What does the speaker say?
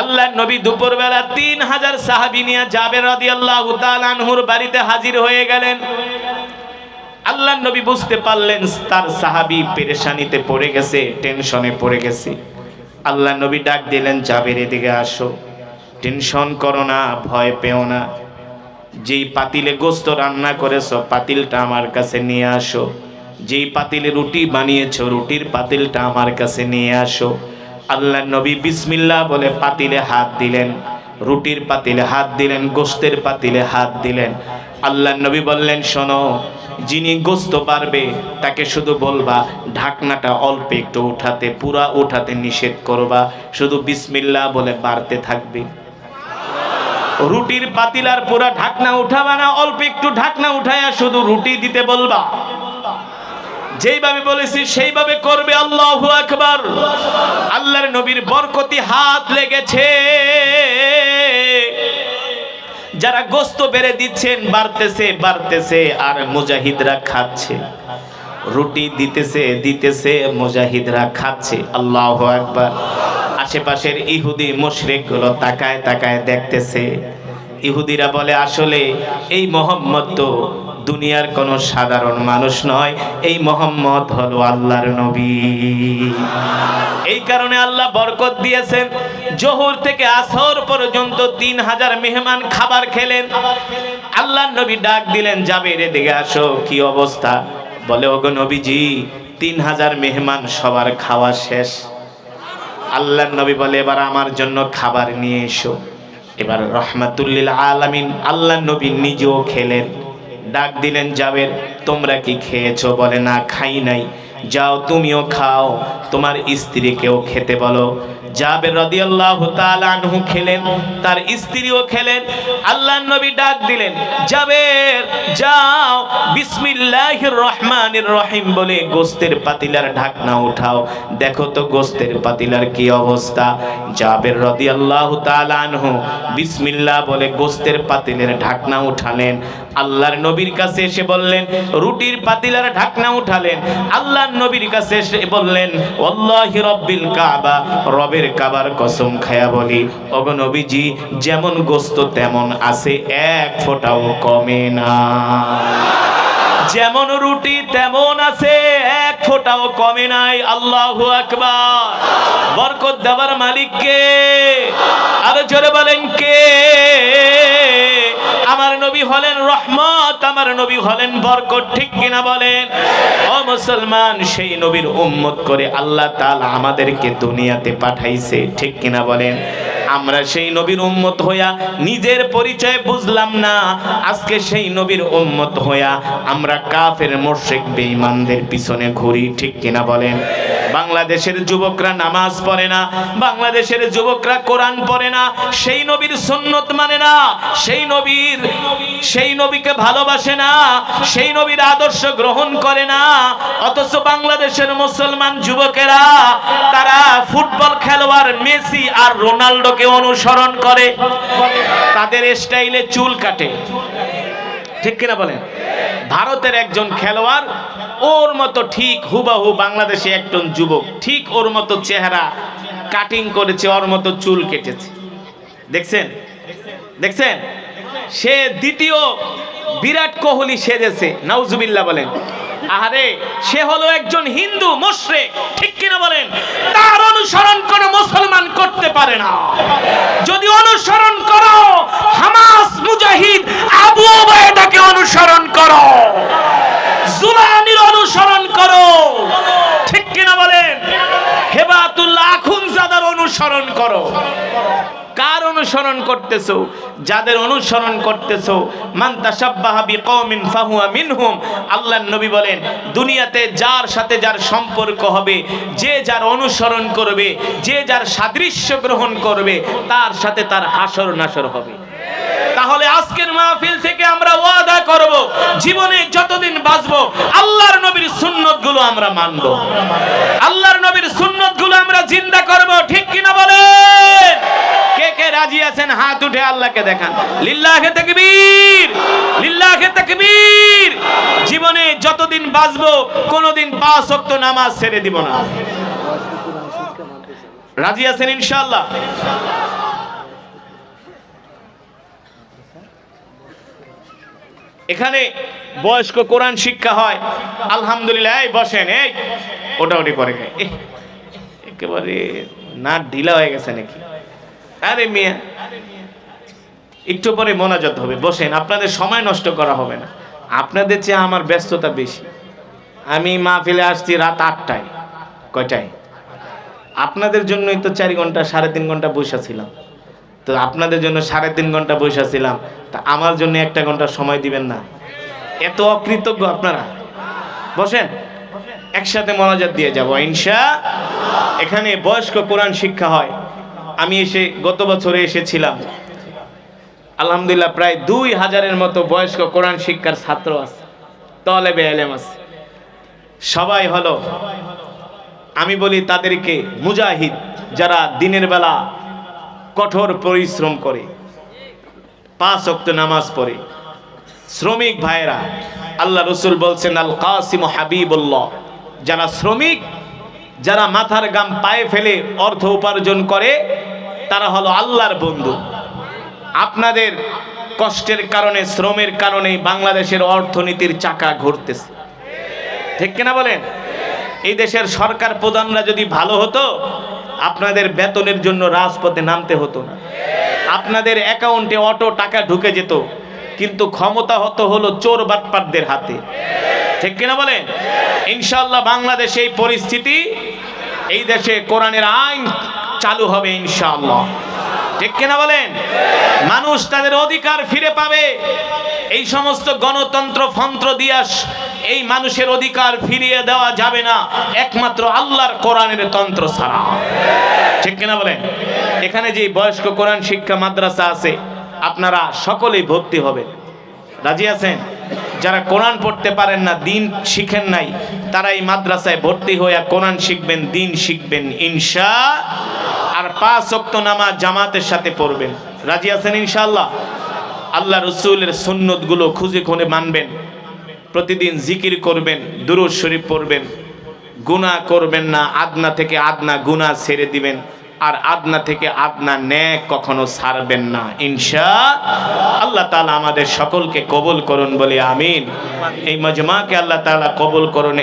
আল্লাহ নবী দুপুরবেলা তিন হাজার সাহাবি নিয়ে যাবে রদি আল্লাহ আনহুর বাড়িতে হাজির হয়ে গেলেন। আল্লাহ নবী বুঝতে পারলেন তার সাহাবি পেরেশানিতে পড়ে গেছে, টেনশনে পড়ে গেছে। আল্লাহ নবী ডাক দিলেন যাবের এদিকে আসো, টেনশন করো না, ভয় পেও না। যেই পাতিলে গোস্ত রান্না করেছ, পাতিলটা আমার কাছে নিয়ে আসো। যেই পাতিলে রুটি বানিয়েছো, রুটির পাতিলটা আমার কাছে নিয়ে আসো। আল্লাহ নবী বিসমিল্লাহ বলে পাতিলে হাত দিলেন, রুটির পাতিলে হাত দিলেন, গোস্তের পাতিলে হাত দিলেন। আল্লাহ নবী বললেন, শোনো, যিনি গোস্ত পারবে, তাকে শুধু বলবা, ঢাকনাটা অল্প একটু উঠাতে, পুরা উঠাতে নিষেধ করবা, শুধু বিসমিল্লাহ বলে বাড়তে থাকবে। রুটির পাতিলার পুরা ঢাকনা উঠাবা না, অল্প একটু ঢাকনা উঠায়া শুধু রুটি দিতে বলবা। যেইভাবে বলেছি, সেইভাবে করবে আল্লাহ আকবার। নবীর বরকতি হাত লেগেছে। যারা গোস্ত বেড়ে দিচ্ছেন, বাড়তেছে বাড়তেছে, আর মুজাহিদরা খাচ্ছে। রুটি দিতেছে দিতেছে, মুজাহিদরা খাচ্ছে। আল্লাহ একবার আশেপাশের ইহুদি মুশরিকগুলো তাকায় তাকায় দেখতেছে। ইহুদিরা বলে, আসলে এই মোহাম্মদ তো দুনিয়ার কোনো সাধারণ মানুষ নয়, এই মোহাম্মদ হলো আল্লাহর নবী। এই কারণে আল্লাহ বরকত দিয়েছেন, জোহর থেকে আসর পর্যন্ত তিন হাজার মেহমান খাবার খেলেন। আল্লাহ নবী ডাক দিলেন যাবে রে দিকে আসো, কি অবস্থা? বলে, ওগো নবীজি, তিন হাজার মেহমান সবার খাওয়া শেষ। আল্লাহ নবী বলে, এবার আমার জন্য খাবার নিয়ে এসো। এবার রহমাতুল্লিল আলামিন আল্লাহ নবী নিজেও খেলেন। ডাক দিলেন যাবের তোমরা কি খেয়েছো? বলে না খাই নাই। যাও, তুমিও খাও। তোমার স্ত্রীকেও খেতে বলো। জাবের রাদিয়াল্লাহু তাআলা আনহু খেলেন, তার স্ত্রীও খেলেন। আল্লাহ নবী ডাক দিলেন, জাবের, যাও, বিসমিল্লাহির রহমানির রহিম বলে গোস্তের পাতিলার ঢাকনা উঠাও। দেখো তো গোস্তের পাতিলার কি অবস্থা। জাবের রাদিয়াল্লাহু তাআলা আনহু বিসমিল্লাহ বলে গোস্তের পাতিলের ঢাকনা উঠালেন। আল্লাহর নবীর কাছে এসে বললেন, রুটির পাতিলার ঢাকনা উঠালেন। আল্লাহর নবীর কাছে এসে বললেন ওয়াল্লাহি রব্বিল কাবা, রবের কাবার কসম খায়া বলি। ওগো নবীজি, যেমন গোস্ত তেমন আছে, এক ফোঁটাও কমে না। যেমন রুটি তেমন আছে, এক ফোঁটাও কমে নাই। আল্লাহু আকবার। বরকত দেওয়ার মালিক কে আরও জোরে বলেন কে? আমার নবী হলেন রহমত, আমার নবী হলেন বরকত, ঠিক কিনা বলেন? ও মুসলমান, সেই নবীর উম্মত করে আল্লাহ তাআলা আমাদেরকে দুনিয়াতে পাঠাইছে, ঠিক কিনা বলেন? আমরা সেই নবীর উম্মত হইয়া নিজের পরিচয় বুঝলাম না। আজকে সেই নবীর উম্মত হইয়া আমরা কাফের মোশেক বেঈমানদের পিছনে ঘুরি, ঠিক কিনা বলেন? বাংলাদেশের যুবকরা নামাজ পড়ে না, বাংলাদেশের যুবকরা কোরআন পড়ে না, সেই নবীর সুন্নত মানে না। সেই নবীর, সেই নবীকে ভালোবাসে না, সেই নবীর আদর্শ গ্রহণ করে না। অথচ বাংলাদেশের মুসলমান যুবকেরা, তারা ফুটবল খেলোয়াড় মেসি আর রোনাল্ডোকে অনুসরণ করে। তাদের স্টাইলে চুল কাটে। ঠিক কিনা বলেন? ভারতের একজন খেলোয়াড়, ওর মতো ঠিক হুবাহু বাংলাদেশে একজন যুবক, ঠিক ওর মতো চেহারা কাটিং করেছে, ওর মতো চুল কেটেছে। দেখছেন? দেখছেন? সে দ্বিতীয় বিরাট কোহলি সেজেছে, নাউজুবিল্লাহ বলেন। আহারে, সে হলো একজন হিন্দু মুশরিক। ঠিক কিনা বলেন? তার অনুসরণ কোনো মুসলমান করতে পারে না। যদি অনুসরণ করো, হামাস মুজাহিদ আবু ওবায়দাকে অনুসরণ করো। জুলানির অনুসরণ করো। ঠিক কিনা বলেন? হেবাতুল্লাহ আখুনজাদার অনুসরণ কার। অনুসরণ করতেছো, যাদের অনুসরণ করতেছো, মান তাশাব্বাহা বিকওমিন ফাহুয়া মিনহুম, আল্লাহর নবী বলেন, দুনিয়াতে যার সাথে যার সম্পর্ক হবে, যে যার অনুসরণ করবে, যে যার সাদৃশ্য গ্রহণ করবে, তার সাথে তার হাসর নাসর হবে। তাহলে আজকের মাহফিল থেকে আমরা ওয়াদা করব, জীবনে যতদিন বাঁচবো, আল্লাহর নবীর সুন্নতগুলো আমরা মানব। আল্লাহর নবীর সুন্নতগুলো আমরা জিন্দা করব, ঠিক কিনা বলেন? কে রাজি আছেন, হাত উঠে আল্লাহকে দেখান। লিল্লাহে তাকবীর লিল্লাহে তাকবীর। জীবনে যতদিন কোনোদিন পাঁচ ওয়াক্ত নামাজ ছেড়ে দিব না। রাজি আছেন ইনশাআল্লাহ? এখানে বয়স্ক কোরআন শিক্ষা হয়। আলহামদুলিল্লাহ, এই বসেন, এই। ওটা ওটি করে একেবারে না ঢিলা হয়ে গেছে নাকি? আরে মিয়া, একটু পরে মোনাজাত হবে। বসেন, আপনাদের সময় নষ্ট করা হবে না। আপনাদের চেয়ে আমার ব্যস্ততা বেশি। আমি মাহফিলে আসছি রাত আটটায়। কয়টায়? আপনাদের জন্যই তো চারি ঘণ্টা, সাড়ে তিন ঘণ্টা বসে ছিলাম। তো আপনাদের জন্য সাড়ে তিন ঘণ্টা বসে ছিলাম। তা আমার জন্য একটা ঘণ্টা সময় দিবেন না। এত অকৃতজ্ঞ আপনারা। বসেন, একসাথে মনোজাত দিয়ে যাব। ইনশা, এখানে বয়স্ক কোরআন শিক্ষা হয়। আমি এসে গত বছরে এসেছিলাম। আলহামদুলিল্লাহ প্রায় দুই হাজারের মতো বয়স্ক কোরআন শিক্ষার ছাত্র আছে, তলেবে এলেম আছে। সবাই হলো, আমি বলি তাদেরকে মুজাহিদ, যারা দিনের বেলা কঠোর পরিশ্রম করে, পাঁচ অক্ত নামাজ পড়ে। শ্রমিক ভাইরা আল্লাহ রসুল বলছেন আল কাসিম হাবিবুল্লাহ। যারা শ্রমিক যারা মাথার গাম পায়ে ফেলে অর্থ উপার্জন করে, তারা হলো আল্লাহর বন্ধু। আপনাদের কষ্টের কারণে, শ্রমের কারণে বাংলাদেশের অর্থনীতির চাকা ঘুরতেছে। ঠিক কিনা বলেন? এই দেশের সরকার প্রধানরা যদি ভালো হতো, আপনাদের বেতনের জন্য রাজপথে নামতে হতো না। আপনাদের অ্যাকাউন্টে অটো টাকা ঢুকে যেত। কিন্তু ক্ষমতা হতো হলো চোর বাটপাটদের হাতে। ঠিক কিনা বলেন? ইনশাল্লাহ বাংলাদেশে এই পরিস্থিতি এই দেশে কোরআনের আইন চালু হবে ইনশাআল্লাহ। ঠিক কিনা বলেন? মানুষ তাদের অধিকার ফিরে পাবে। এই সমস্ত গণতন্ত্র ফন্ত্র দিয়াস এই মানুষের অধিকার ফিরিয়ে দেওয়া যাবে না, একমাত্র আল্লাহর কোরআনের তন্ত্র ছাড়া। ঠিক কিনা বলেন? এখানে যে বয়স্ক কোরআন শিক্ষা মাদ্রাসা আছে আপনারা সকলেই ভর্তি হবেন। রাজি আছেন? যারা কোরআন পড়তে পারেন না, দিন শিখেন নাই তারা এই মাদ্রাসায় ভর্তি হয়ে কোরআন শিখবেন, দিন শিখবেন, ইনশা আর পাঁচ অক্ত নামাজ জামাতের সাথে পড়বেন। রাজি আছেন ইনশাআল্লাহ? আল্লাহ রসুলের সুন্নতগুলো খুঁজে খুঁজে মানবেন। প্রতিদিন জিকির করবেন, দুরুদ শরীফ পড়বেন। গুনাহ করবেন না, আদনা থেকে আদনা গুনাহ ছেড়ে দিবেন। আর আদনা থেকে আদনা ন্যাক কখনো ছাড়বেন না ইনশা আল্লাহ তালা আমাদের সকলকে কবুল করুন বলে আমিন। এই মজমাকে আল্লাহ তালা কবুল করুন।